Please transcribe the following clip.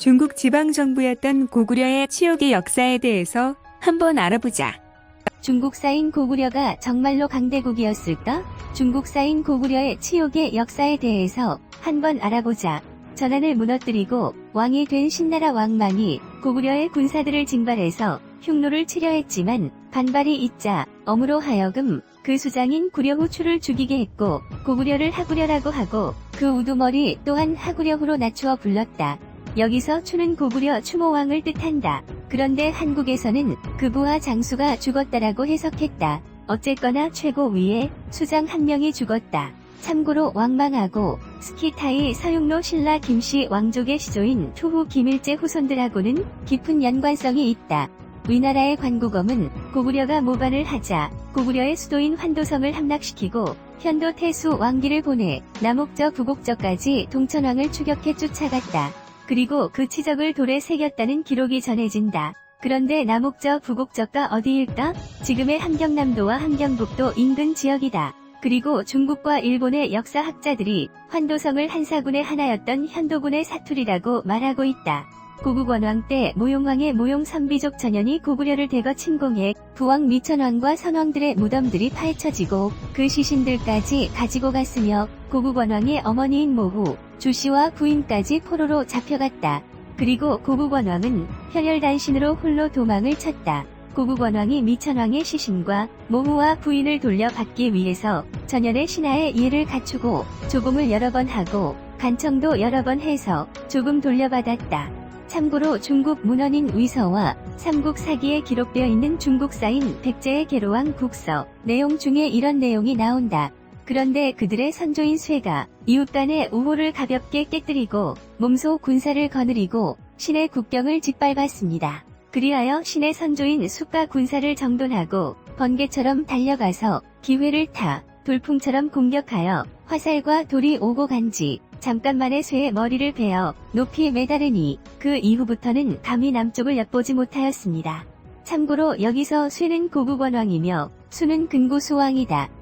중국 지방정부였던 고구려의 치욕의 역사에 대해서 한번 알아보자. 중국사인 고구려가 정말로 강대국이었을까? 중국사인 고구려의 치욕의 역사에 대해서 한번 알아보자. 전한을 무너뜨리고 왕이 된 신나라 왕망이 고구려의 군사들을 징발해서 흉노를 치려 했지만 반발이 있자 엄으로 하여금 그 수장인 구려후추를 죽이게 했고 고구려를 하구려라고 하고 그 우두머리 또한 하구려후로 낮추어 불렀다. 여기서 추는 고구려 추모왕을 뜻한다. 그런데 한국에서는 그 부하 장수가 죽었다라고 해석했다. 어쨌거나 최고 위에 수장 한 명이 죽었다. 참고로 왕망하고 스키타이 서육로 신라 김씨 왕족의 시조인 투후 김일제 후손들하고는 깊은 연관성이 있다. 위나라의 관국엄은 고구려가 모반을 하자 고구려의 수도인 환도성을 함락시키고 현도 태수 왕기를 보내 남옥저 부곡저까지 동천왕을 추격해 쫓아갔다. 그리고 그 치적을 돌에 새겼다는 기록이 전해진다. 그런데 남옥저 부곡저가 어디일까? 지금의 함경남도와 함경북도 인근 지역이다. 그리고 중국과 일본의 역사학자들이 환도성을 한사군의 하나였던 현도군의 사투리라고 말하고 있다. 고국원왕 때 모용왕의 모용 선비족 전연이 고구려를 대거 침공해 부왕 미천왕과 선왕들의 무덤들이 파헤쳐지고 그 시신들까지 가지고 갔으며 고국원왕의 어머니인 모후, 주씨와 부인까지 포로로 잡혀갔다. 그리고 고국원왕은 혈혈단신으로 홀로 도망을 쳤다. 고국원왕이 미천왕의 시신과 모후와 부인을 돌려받기 위해서 전연의 신하의 이해를 갖추고 조공을 여러 번 하고 간청도 여러 번 해서 조금 돌려받았다. 참고로 중국 문헌인 위서와 삼국 사기에 기록되어 있는 중국사인 백제의 계로왕 국서 내용 중에 이런 내용이 나온다. 그런데 그들의 선조인 쇠가 이웃 간의 우호를 가볍게 깨뜨리고 몸소 군사를 거느리고 신의 국경을 짓밟았습니다. 그리하여 신의 선조인 숫가 군사를 정돈하고 번개처럼 달려가서 기회를 타 돌풍처럼 공격하여 화살과 돌이 오고 간지 잠깐만에 쇠의 머리를 베어 높이 매다르니 그 이후부터는 감히 남쪽을 엿보지 못하였습니다. 참고로 여기서 쇠는 고국원왕이며 수는 근고수왕이다.